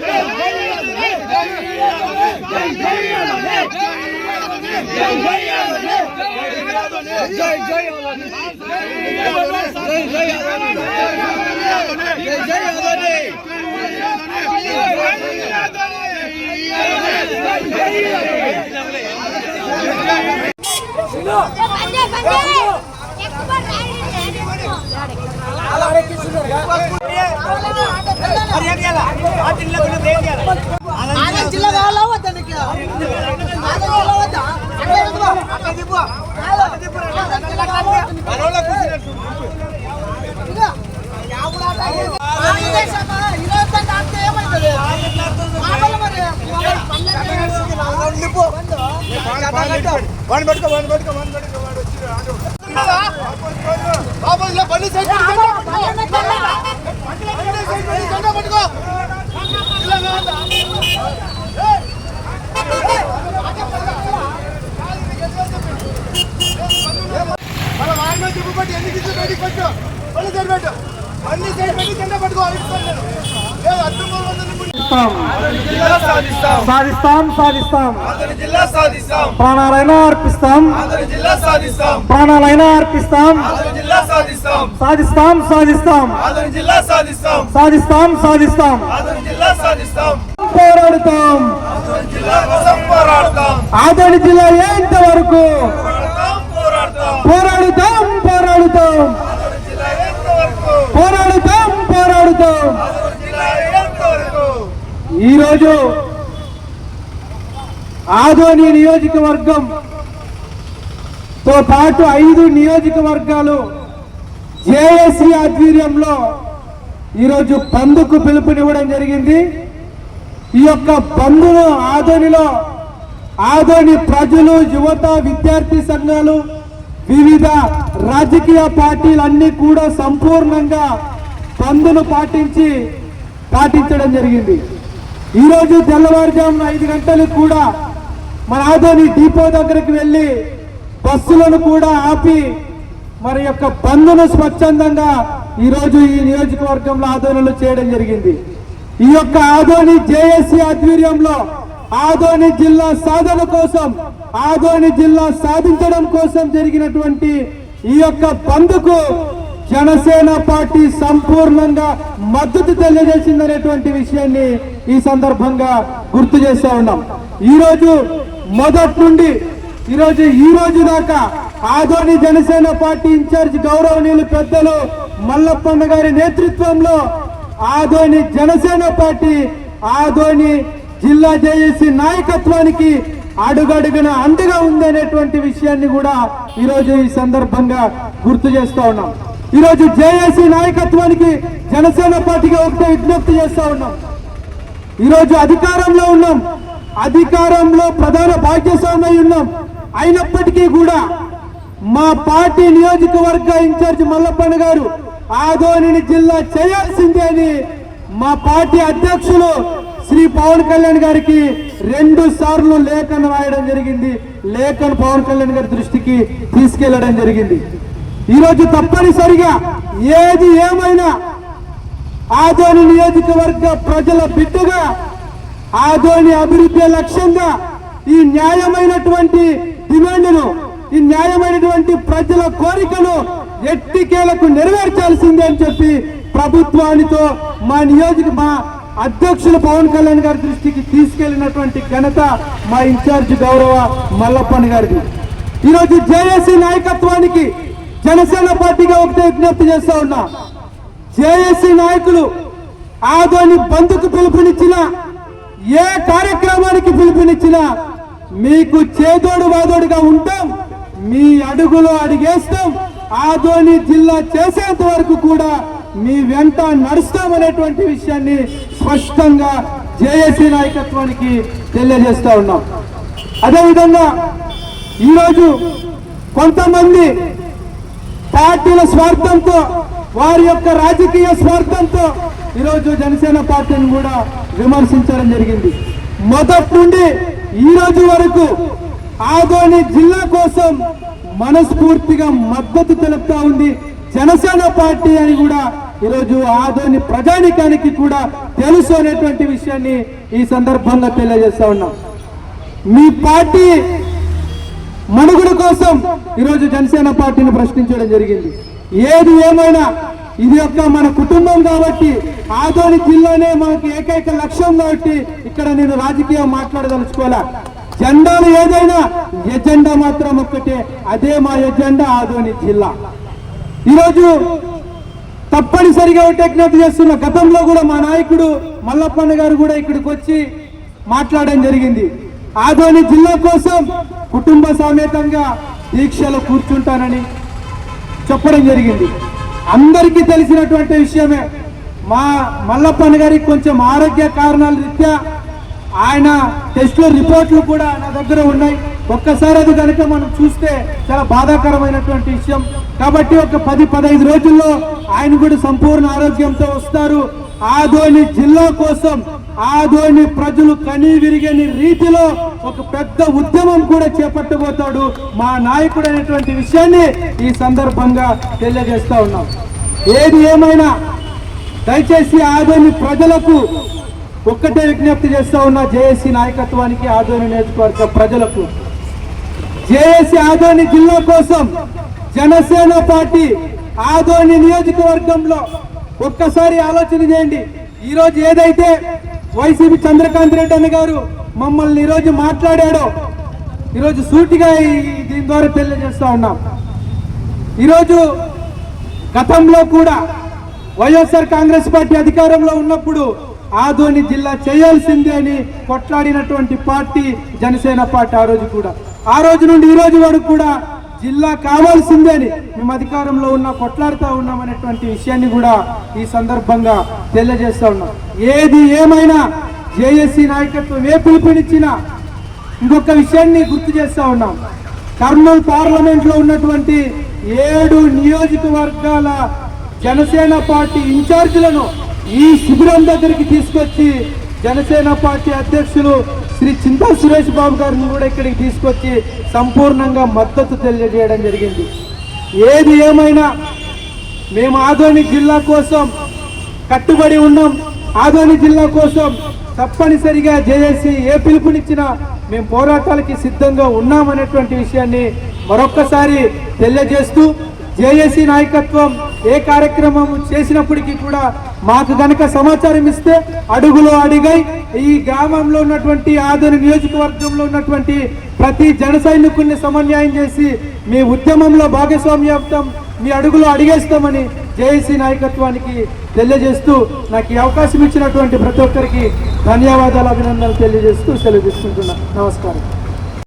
Hey! Haryana Haryana ಆ ತಿನ್ನ అట్లా దిప్పు. ఆనంద్ జిల్లా కావాలా? ఇదిగో. యాభై ఆట సాధిస్తాం. సాధిస్తాం. సాధిస్తాం ప్రాణాలైనా అర్పిస్తాం. ప్రాణాలైనా అర్పిస్తాం. సాధిస్తాం. సాధిస్తాం సాధిస్తాం. సాధిస్తాం. పోరాడతాం. ఆదోని జిల్లా ఏంత వరకు పోరాడతాం పోరాడతాం. పోరాడుతాం పోరాడుతాం ఆంధ్ర జిల్లా ఎంతవరకు పోరాడుతాం పోరాడుతాం ఆంధ్ర జిల్లా ఎంతవరకు ఈరోజు ఆదోని నియోజకవర్గం తో పాటు ఐదు నియోజకవర్గాలు జేఏసీ ఆధ్వర్యంలో ఈరోజు పందుకు పిలుపునివ్వడం జరిగింది. ఈ యొక్క పందును ఆదోనిలో ఆదోని ప్రజలు యువత విద్యార్థి సంఘాలు వివిధ రాజకీయ పార్టీలన్నీ కూడా సంపూర్ణంగా బంద్ను పాటించి పాటించడం జరిగింది. ఈరోజు తెల్లవారుజామున ఐదు గంటలకు కూడా మన ఆదోని డిపో దగ్గరికి వెళ్ళి బస్సులను కూడా ఆపి మరి యొక్క బంద్ను స్వచ్ఛందంగా ఈరోజు ఈ నియోజకవర్గంలో ఆదోళనలు చేయడం జరిగింది. ఈ యొక్క ఆదోని జేఏసీ ఆధ్వర్యంలో ఆదోని జిల్లా సాధన కోసం ఆదోని జిల్లా సాధించడం కోసం జరిగినటువంటి ఈ యొక్క బంద్కు జనసేన పార్టీ సంపూర్ణంగా మద్దతు తెలియజేసిందనేటువంటి విషయాన్ని ఈ సందర్భంగా గుర్తు చేస్తా ఉన్నాం. ఈరోజు మొదటి నుండి ఈరోజు ఈ రోజు దాకా ఆదోని జనసేన పార్టీ ఇన్ఛార్జ్ గౌరవనీయులు పెద్దలు మల్లప్పన్న గారి నేతృత్వంలో ఆదోని జనసేన పార్టీ ఆదోని జిల్లా జేఏసీ నాయకత్వానికి అడుగడుగున అండగా ఉందనేటువంటి విషయాన్ని కూడా ఈరోజు ఈ సందర్భంగా గుర్తు చేస్తా ఉన్నాం. ఈరోజు జేఏసీ నాయకత్వానికి జనసేన పార్టీగా ఒకటే విజ్ఞప్తి చేస్తా ఉన్నాం. ఈరోజు అధికారంలో ఉన్నాం. అధికారంలో ప్రధాన భాగ్యస్వామి ఉన్నాం. అయినప్పటికీ కూడా మా పార్టీ నియోజకవర్గ ఇన్ఛార్జ్ మల్లప్పన్న గారు ఆదోనిని జిల్లా చేయాల్సిందే అని మా పార్టీ అధ్యక్షులు శ్రీ పవన్ కళ్యాణ్ గారికి రెండు సార్లు లేఖను రాయడం జరిగింది. లేఖను పవన్ కళ్యాణ్ గారి దృష్టికి తీసుకెళ్ళడం జరిగింది. ఈరోజు తప్పనిసరిగా ఏది ఏమైనా ఆదోని నియోజకవర్గ ప్రజల బిడ్డగా ఆదోని అభివృద్ధి లక్ష్యంగా ఈ న్యాయమైనటువంటి డిమాండ్ను ఈ న్యాయమైనటువంటి ప్రజల కోరికను ఎట్టికేలకు నెరవేర్చాల్సిందే అని చెప్పి ప్రభుత్వానితో మా నియోజక మా అధ్యక్షులు పవన్ కళ్యాణ్ గారి దృష్టికి తీసుకెళ్ళినటువంటి ఘనత మా ఇన్ఛార్జ్ గౌరవ మల్లప్పన్ గారిది. ఈరోజు జేఏసీ నాయకత్వానికి జనసేన పార్టీగా ఒకటే విజ్ఞప్తి చేస్తా ఉన్నా. జేఏసీ నాయకులు ఆదోని బంధుకు పిలుపునిచ్చిన ఏ కార్యక్రమానికి పిలుపునిచ్చినా మీకు చేదోడు వాదోడుగా ఉంటాం మీ అడుగులో అడిగేస్తాం ఆదోని జిల్లా చేసేంత వరకు కూడా మీ వెంట నడుస్తామనేటువంటి విషయాన్ని స్పష్టంగా జేఏసీ నాయకత్వానికి తెలియజేస్తా ఉన్నాం. అదేవిధంగా ఈరోజు కొంతమంది పార్టీల స్వార్థంతో వారి యొక్క రాజకీయ స్వార్థంతో ఈరోజు జనసేన పార్టీని కూడా విమర్శించడం జరిగింది. మొదటి నుండి ఈ రోజు వరకు ఆదోని జిల్లా కోసం మనస్ఫూర్తిగా మద్దతు తెలుపుతా ఉంది జనసేన పార్టీ అని కూడా ఈరోజు ఆదోని ప్రజానికానికి కూడా తెలుసు అనేటువంటి విషయాన్ని ఈ సందర్భంగా తెలియజేస్తా ఉన్నాం. మీ పార్టీ మనుగడ కోసం ఈరోజు జనసేన పార్టీని ప్రశ్నించడం జరిగింది. ఏది ఏమైనా ఇది యొక్క మన కుటుంబం కాబట్టి ఆదోని జిల్లానే మనకి ఏకైక లక్ష్యం కాబట్టి ఇక్కడ నేను రాజకీయం మాట్లాడదలుచుకోవాలా? జెండాలు ఏదైనా ఎజెండా మాత్రం ఒక్కటే అదే మా ఎజెండా ఆదోని జిల్లా. ఈరోజు తప్పనిసరిగా ఒకటి విజ్ఞప్తి చేస్తున్న గతంలో కూడా మా నాయకుడు మల్లప్పన్న గారు కూడా ఇక్కడికి వచ్చి మాట్లాడడం జరిగింది. ఆదోని జిల్లా కోసం కుటుంబ సమేతంగా దీక్షలో కూర్చుంటానని చెప్పడం జరిగింది. అందరికీ తెలిసినటువంటి విషయమే మా మల్లప్పన్న గారికి కొంచెం ఆరోగ్య కారణాల రీత్యా ఆయన టెస్ట్లో రిపోర్ట్లు కూడా నా దగ్గర ఉన్నాయి. ఒక్కసారి అది కనుక మనం చూస్తే చాలా బాధాకరమైనటువంటి విషయం. కాబట్టి ఒక పది పదహైదు రోజుల్లో ఆయన కూడా సంపూర్ణ ఆరోగ్యంతో వస్తారు. ఆదోని జిల్లా కోసం ఆదోని ప్రజలు కనీ విరిగని రీతిలో ఒక పెద్ద ఉద్యమం కూడా చేపట్టబోతాడు మా నాయకుడు అనేటువంటి విషయాన్ని ఈ సందర్భంగా తెలియజేస్తా ఉన్నాం. ఏది ఏమైనా దయచేసి ఆదోని ప్రజలకు ఒక్కటే విజ్ఞప్తి చేస్తా ఉన్నా జేఏసీ నాయకత్వానికి ఆదోని నియోజకవర్గ ప్రజలకు. జేఏసీ ఆదోని జిల్లా కోసం జనసేన పార్టీ ఆదోని నియోజకవర్గంలో ఒక్కసారి ఆలోచన చేయండి. ఈరోజు ఏదైతే వైసీపీ చంద్రకాంత్ రెడ్డి అన్న గారు మమ్మల్ని ఈరోజు మాట్లాడాడో. ఈరోజు సూటిగా దీని ద్వారా తెలియజేస్తా ఉన్నాం. ఈరోజు గతంలో కూడా వైఎస్ఆర్ కాంగ్రెస్ పార్టీ అధికారంలో ఉన్నప్పుడు ఆదోని జిల్లా చేయాల్సిందే అని కొట్లాడినటువంటి పార్టీ జనసేన పార్టీ ఆ రోజు కూడా. ఆ రోజు నుండి ఈ రోజు వరకు కూడా జిల్లా కావాల్సిందే అని మేము అధికారంలో ఉన్న కొట్లాడుతూ ఉన్నాం అనేటువంటి విషయాన్ని కూడా ఈ సందర్భంగా తెలియజేస్తూ ఉన్నాం. ఏది ఏమైనా జేఏసీ నాయకత్వం ఏ పిలుపునిచ్చినా ఇంకొక విషయాన్ని గుర్తు చేస్తా ఉన్నాం. కర్నూలు పార్లమెంట్లో ఉన్నటువంటి ఏడు నియోజకవర్గాల జనసేన పార్టీ ఇన్ఛార్జీలను ఈ శిబిరం దగ్గరికి తీసుకొచ్చి జనసేన పార్టీ అధ్యక్షులు శ్రీ చింతా సురేష్ బాబు గారిని కూడా ఇక్కడికి తీసుకొచ్చి సంపూర్ణంగా మద్దతు తెలియజేయడం జరిగింది. ఏది ఏమైనా మేము ఆదోని జిల్లా కోసం కట్టుబడి ఉన్నాం. ఆదోని జిల్లా కోసం తప్పనిసరిగా జేఏసీ ఏ పిలుపునిచ్చినా మేము పోరాటాలకి సిద్ధంగా ఉన్నామనేటువంటి విషయాన్ని మరొక్కసారి తెలియజేస్తూ జేఏసీ నాయకత్వం ఏ కార్యక్రమం చేసినప్పటికీ కూడా మాకు కనుక సమాచారం ఇస్తే అడుగులో అడిగై ఈ గ్రామంలో ఉన్నటువంటి ఆదోని నియోజకవర్గంలో ఉన్నటువంటి ప్రతి జన సైనికుల్ని సమన్వయం చేసి మీ ఉద్యమంలో భాగస్వామ్య మీ అడుగులో అడిగేస్తామని జేఏసీ నాయకత్వానికి తెలియజేస్తూ నాకు ఈ అవకాశం ఇచ్చినటువంటి ప్రతి ఒక్కరికి ధన్యవాదాలు అభినందనలు తెలియజేస్తూ సెలవు తీసుకుంటున్నా. నమస్కారం.